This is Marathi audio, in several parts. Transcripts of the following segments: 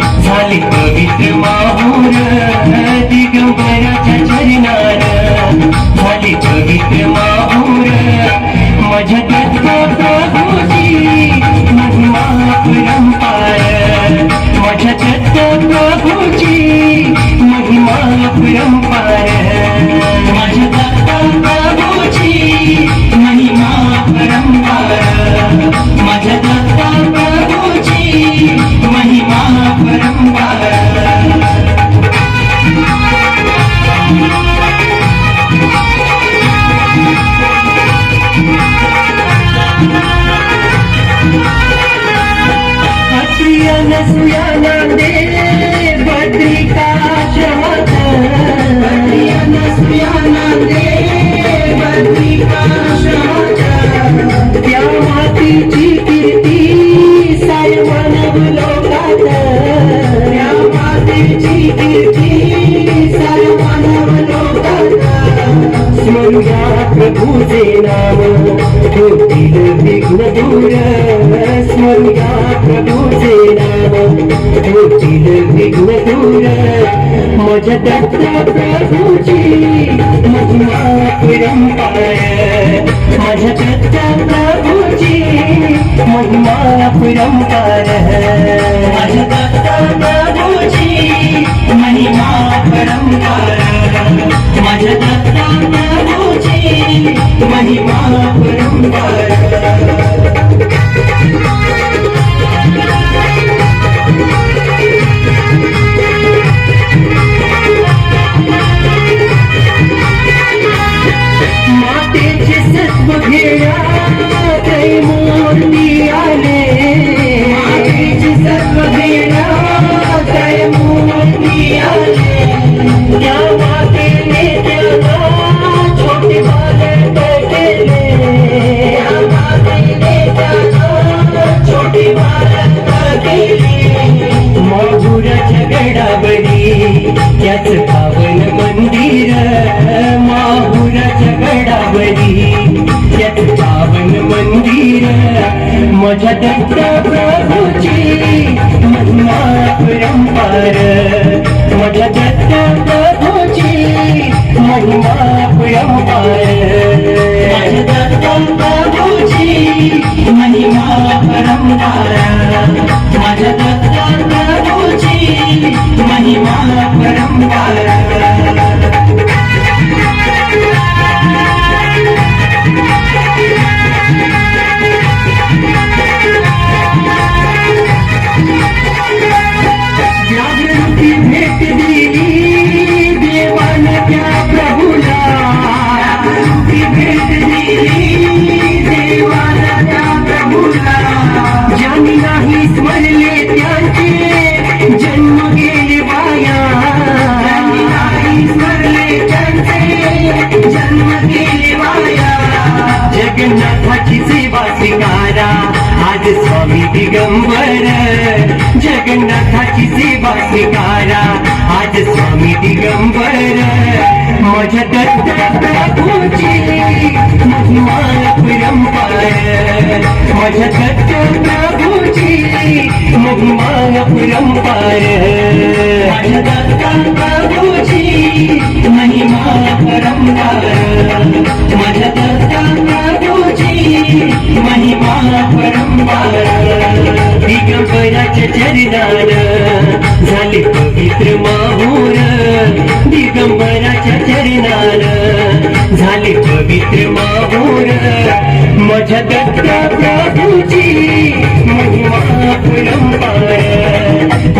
झाले पवित्र माहूर. दिगंबराच्या चरणान झाले पवित्र माहूर. माझ्या स्मरूया प्रभूचे नाम होतील विघ्न दूर माझ्या दत्त प्रभूची महिमा परंपार माझ्या दत्त प्रभूची महिमा दत्त प्रभूची महिमा परंपार माझ्या गडावरी पावन मंदिर माहुराच्या गडावरी त्याच पावन मंदिर माझ्या दत्त प्रभूची भूलना जन्म के निभाया स्मर ले जन्म के आज स्वामी दिगंबर. जगन्नाथ किसी बासिकारा आज स्वामी दिगंबर. माझ्या दत्त माझ्या दत्त मग महिमा परंपार माझ्या दत्त प्रभूची महिमा परंपार माझ्या दत्त नाही महिमा परंपार दिगंबराच्या चरणान झाले पवित्र माहूर माझ्या दत्ता प्रभूची महिमा परंपार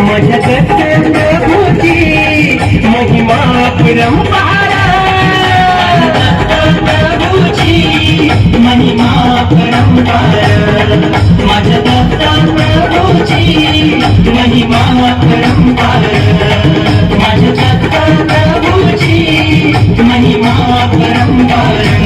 माझ्या दत्ता प्रभूची महिमा परंपार प्रभूची महिमा परंपार माझ्या दत्ता प्रभूची महिमा परंपार माझ्या दत्ता प्रभूची महिमा परंपार